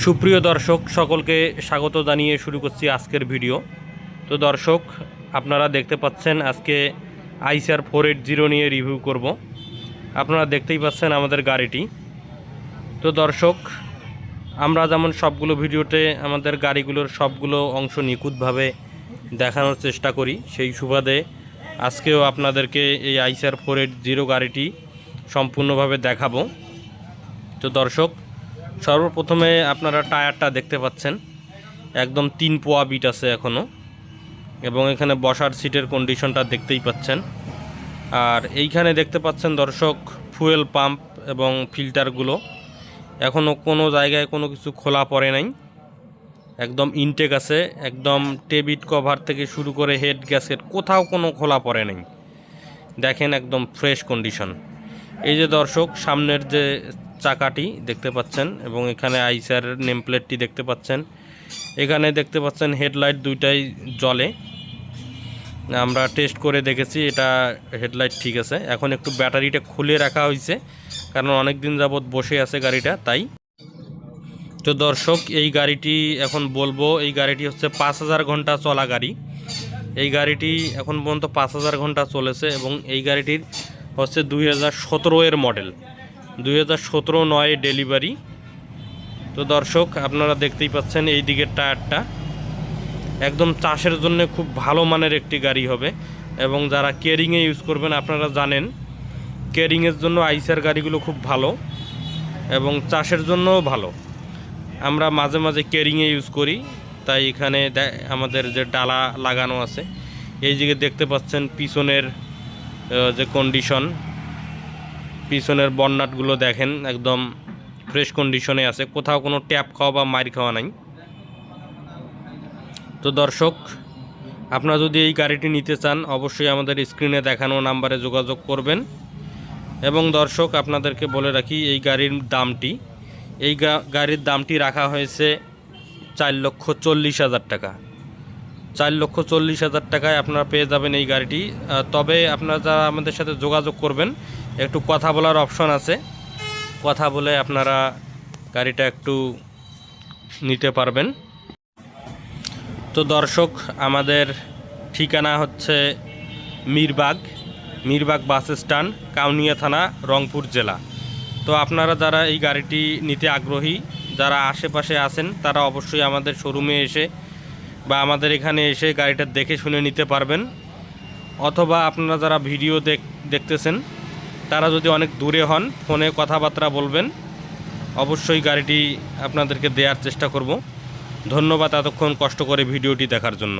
সুপ্রিয় দর্শক, সকলকে স্বাগত জানিয়ে শুরু করছি আজকের ভিডিও। তো দর্শক, আপনারা দেখতে পাচ্ছেন আজকে আইসার ফোর এইট জিরো নিয়ে রিভিউ করব। আপনারা দেখতেই পাচ্ছেন আমাদের গাড়িটি। তো দর্শক, আমরা যেমন সবগুলো ভিডিওতে আমাদের গাড়িগুলোর সবগুলো অংশ নিখুঁতভাবে দেখানোর চেষ্টা করি, সেই সুবাদে আজকেও আপনাদেরকে এই আইসার ফোর এইট জিরো গাড়িটি সম্পূর্ণভাবে দেখাবো। তো দর্শক সর্বপ্রথমে আপনারা টায়ারটা দেখতে পাচ্ছেন। একদম তিন পোয়া বিট আছে এখনও এবং এখানে বসার সিটের কন্ডিশনটা দেখতেই পাচ্ছেন। আর এইখানে দেখতে পাচ্ছেন দর্শক ফুয়েল পাম্প এবং ফিল্টারগুলো এখনও কোনো জায়গায় কোনো কিছু খোলা পড়ে নাই। একদম ইনটেক আছে। একদম টেবিট কভার থেকে শুরু করে হেড গ্যাসেট কোথাও কোনো খোলা পড়ে নাই। দেখেন একদম ফ্রেশ কন্ডিশন এই যে দর্শক, সামনের যে চাকাটি দেখতে পাচ্ছেন এবং এখানে আইসার নেম প্লেটটি দেখতে পাচ্ছেন। এখানে দেখতে পাচ্ছেন হেডলাইট দুইটাই জ্বলে। আমরা টেস্ট করে দেখেছি, এটা হেডলাইট ঠিক আছে। এখন একটু ব্যাটারিটা খুলে রাখা হয়েছে, কারণ অনেক দিন যাবৎ বসে আছে গাড়িটা, তাই। তো দর্শক, এই গাড়িটি এখন বলব, এই গাড়িটি হচ্ছে পাঁচ হাজার ঘণ্টা চলা গাড়ি। এই গাড়িটি এখন পর্যন্ত পাঁচ হাজার ঘণ্টা চলেছে এবং এই গাড়িটির হচ্ছে দুই হাজার সতেরো এর মডেল। দুই হাজার সতেরো নয় ডেলিভারি। তো দর্শক, আপনারা দেখতেই পাচ্ছেন এই দিকের টায়ারটা। একদম চাষের জন্য খুব ভালো মানের একটি গাড়ি হবে এবং যারা কেয়ারিংয়ে ইউজ করবেন আপনারা জানেন কেয়ারিংয়ের জন্য আইসার গাড়িগুলো খুব ভালো এবং চাষের জন্যও ভালো। আমরা মাঝে মাঝে কেয়ারিংয়ে ইউজ করি, তাই এখানে আমাদের যে ডালা লাগানো আছে, এই দিকে দেখতে পাচ্ছেন পিছনের যে কন্ডিশন পিছনের বন্নাটগুলো দেখেন, একদম ফ্রেশ কন্ডিশনে আছে। কোথাও কোনো ট্যাপ খাওয়া বা মার খাওয়া নাই। তো দর্শক, আপনারা যদি এই গাড়িটি নিতে চান, অবশ্যই আমাদের স্ক্রিনে দেখানো নাম্বারে যোগাযোগ করবেন। এবং দর্শক, আপনাদেরকে বলে রাখি, এই গাড়ির দামটি, এই গাড়ির দামটি রাখা হয়েছে চার লক্ষ চল্লিশ হাজার টাকা। চার লক্ষ চল্লিশ হাজার টাকায় আপনারা পেয়ে যাবেন এই গাড়িটি। তবে আপনারা যারা আমাদের সাথে যোগাযোগ করবেন, একটু কথা বলার অপশন আছে। কথা বলে আপনারা গাড়িটা একটু নিতে পারবেন। তো দর্শক, আমাদের ঠিকানা হচ্ছে মিরবাগ মিরবাগ বাস স্ট্যান্ড, কাউনিয়া থানা, রংপুর জেলা। তো আপনারা যারা এই গাড়িটি নিতে আগ্রহী, যারা আশেপাশে আছেন, তারা অবশ্যই আমাদের শোরুমে এসে বা আমাদের এখানে এসে গাড়িটা দেখে শুনে নিতে পারবেন। অথবা আপনারা যারা ভিডিও দেখ, দেখতেছেন, তারা যদি অনেক দূরে হন, ফোনে কথাবার্তা বলবেন, অবশ্যই গাড়িটি আপনাদেরকে দেওয়ার চেষ্টা করব। ধন্যবাদ এতক্ষণ কষ্ট করে ভিডিওটি দেখার জন্য।